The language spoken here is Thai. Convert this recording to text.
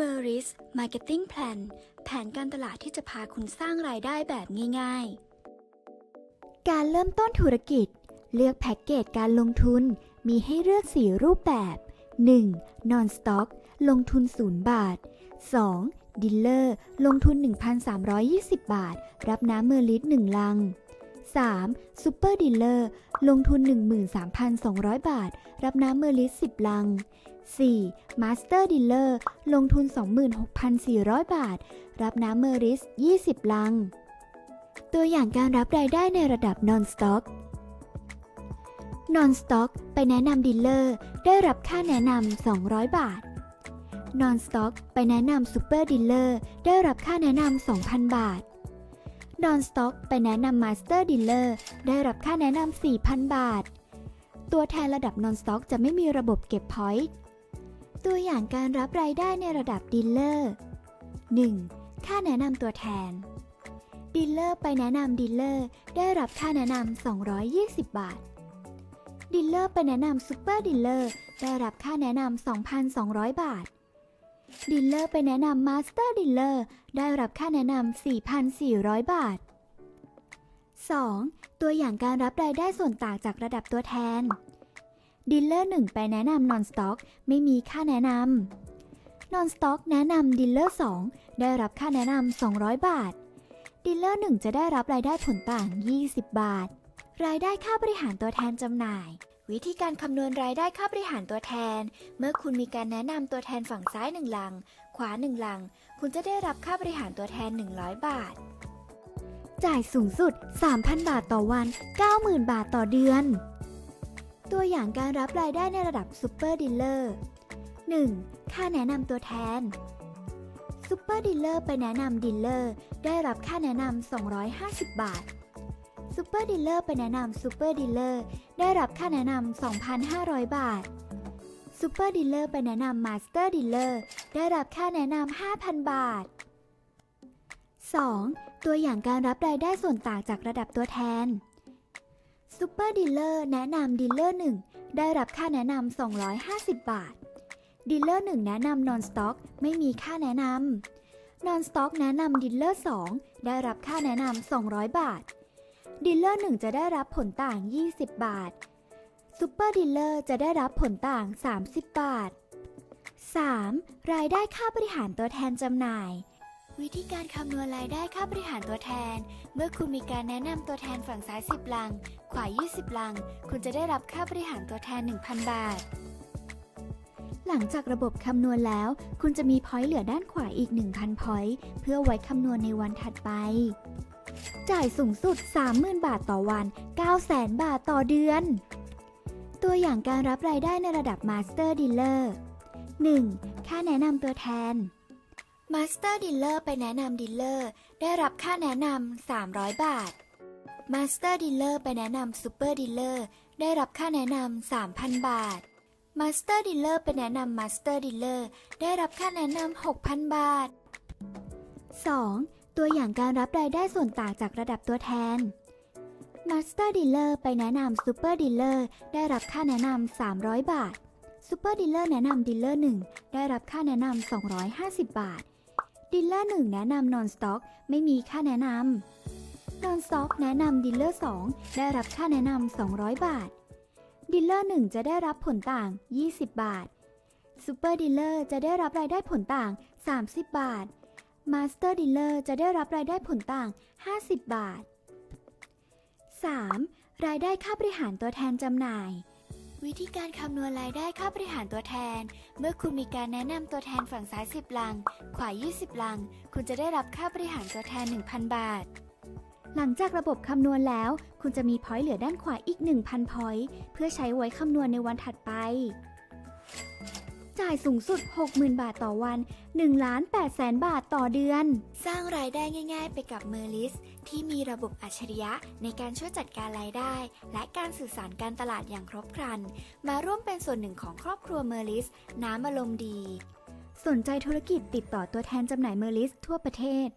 m e r i s Marketing Plan แผนการตลาดที่จะพาคุณสร้างรายได้แบบง่ายๆ การเริ่มต้นธุรกิจ เลือกแพ็กเกจการลงทุนมีให้เลือก 4 รูปแบบ 1. Non Stock ลงทุน 0 บาท 2. Dealer ลงทุน 1,320 บาท รับน้ำเมอร์ลิต1ลัง 3. Super Dealer ลอร์ลงทุน 13,200 บาท รับน้ำเมอร์ลิต10 ลัง 4. Master Dealer ลอร์ลงทุน 26,400 บาท รับน้ำเมอร์ลิส 20 ลัง ตัวอย่างการรับรายได้ในระดับ Non Stock Non Stock ไปแนะนำดีลเลอร์ได้รับค่าแนะนำ 200 บาท Non Stock ไปแนะนำ Super Dealer ได้รับค่าแนะนำ 2,000 บาท Non Stock ไปแนะนำ Master Dealer ได้รับค่าแนะนำ 4,000 บาท ตัวแทนระดับ Non Stock จะไม่มีระบบเก็บ Point ตัวอย่างการรับรายได้ในระดับดีลเลอร์ 1. ค่าแนะนำตัวแทนดีลเลอร์ไปแนะนำดีลเลอร์ได้รับค่าแนะนำ 220 บาท ดีลเลอร์ไปแนะนำซูเปอร์ดีลเลอร์ได้รับค่าแนะนำ 2,200 บาท ดีลเลอร์ไปแนะนำมาสเตอร์ดีลเลอร์ได้รับค่าแนะนำ 4,400 บาท 2. ตัวอย่างการรับรายได้ส่วนต่างจากระดับตัวแทน ดีลเลอร์ 1 ไปแนะนำนอนสต็อกไม่มีค่าแนะนำนอนสต็อกแนะนำดีลเลอร์ 2 ได้รับค่าแนะนำ 200 บาท ดีลเลอร์ 1 จะได้รับรายได้ผลต่าง 20 บาท รายได้ค่าบริหารตัวแทนจำหน่าย วิธีการคำนวณรายได้ค่าบริหารตัวแทน เมื่อคุณมีการแนะนำตัวแทนฝั่งซ้าย1ลัง ขวา1ลัง คุณจะได้รับค่าบริหารตัวแทน 100 บาท จ่ายสูงสุด 3,000 บาทต่อวัน 90,000 บาทต่อเดือน ตัวอย่างการรับรายได้ในระดับซูเปอร์ดีลเลอร์ 1. ค่าแนะนำตัวแทนซูเปอร์ดีลเลอร์ไปแนะนำดีลเลอร์ได้รับค่าแนะนำ 250 บาท ซูเปอร์ดีลเลอร์ไปแนะนำซูเปอร์ดีลเลอร์ได้รับค่าแนะนำ 2,500 บาทซูเปอร์ดีลเลอร์ไปแนะนำมาสเตอร์ดีลเลอร์ได้รับค่าแนะนำ 5,000 บาท 2. ตัวอย่างการรับรายได้ส่วนต่างจากระดับตัวแทนซูเปอร์ดีลเลอร์แนะนำดีลเลอร์1ได้รับค่าแนะนำ 250 บาท ดีลเลอร์1แนะนำนอนสต็อกไม่มีค่าแนะนำนอนสต็อกแนะนำดีลเลอร์2ได้รับค่าแนะนำ 200 บาท ดีลเลอร์1จะได้รับผลต่าง 20 บาทซูเปอร์ดีลเลอร์จะได้รับผลต่าง 30 บาท 3. รายได้ค่าบริหารตัวแทนจำหน่าย วิธีการคำนวณรายได้ค่าบริหารตัวแทน เมื่อคุณมีการแนะนำตัวแทนฝั่งซ้าย 10 ลัง ขวา 20 ลัง คุณจะได้รับค่าบริหารตัวแทน 1,000 บาท หลังจากระบบคำนวณแล้ว คุณจะมีพอยต์เหลือด้านขวาอีก 1,000 พอยต์เพื่อไว้คำนวณในวันถัดไป จ่ายสูงสุด 30,000 บาทต่อวัน 900,000 บาทต่อเดือน ตัวอย่างการรับรายได้ในระดับ Master Dealer 1. ค่าแนะนำตัวแทน Master Dealer ไปแนะนำดีลเลอร์ได้รับค่าแนะนำ 300 บาท Master Dealer ไปแนะนำ Super Dealer ได้รับค่าแนะนำ 3,000 บาท Master Dealer ไปแนะนำ Master Dealer ได้รับค่าแนะนำ 6,000 บาท 2. ตัวอย่างการรับรายได้ส่วนต่างจากระดับตัวแทน Master Dealer ไปแนะนำ Super Dealer ได้รับค่าแนะนำ 300 บาท Super Dealer แนะนำ Dealer 1 ได้รับค่าแนะนำ 250 บาทดีลเลอร์1แนะนำนอนสต็อกไม่มีค่าแนะนำนอนสต็อกแนะนำดีลเลอร์2ได้รับค่าแนะนำ 200 บาทดีลเลอร์1จะได้รับผลต่าง 20 บาทซูเปอร์ดีลเลอร์จะได้รับรายได้ผลต่าง 30 บาท มาสเตอร์ดีลเลอร์จะได้รับรายได้ผลต่าง 50 บาท 3. รายได้ค่าบริหารตัวแทนจำหน่าย วิธีการคำนวณรายได้ค่าบริหารตัวแทน เมื่อคุณมีการแนะนำตัวแทนฝั่งซ้าย 10 ลัง ขวา 20 ลัง คุณจะได้รับค่าบริหารตัวแทน 1,000 บาท หลังจากระบบคำนวณแล้ว คุณจะมีพอยต์เหลือด้านขวาอีก 1,000 พอยต์เพื่อใช้ไว้คำนวณในวันถัดไป จ่ายสูงสุด 60,000 บาทต่อวัน1ล้าน8แสนบาทต่อเดือน สร้างรายได้ง่าย ๆ ไปกับเมอร์ลิส ที่มีระบบอัจฉริยะในการช่วยจัดการรายได้ และการสื่อสารการตลาดอย่างครบครัน มาร่วมเป็นส่วนหนึ่งของครอบครัวเมอร์ลิส น้ำอารมณ์ดี สนใจธุรกิจติดต่อตัวแทนจำหน่ายเมอร์ลิสทั่วประเทศ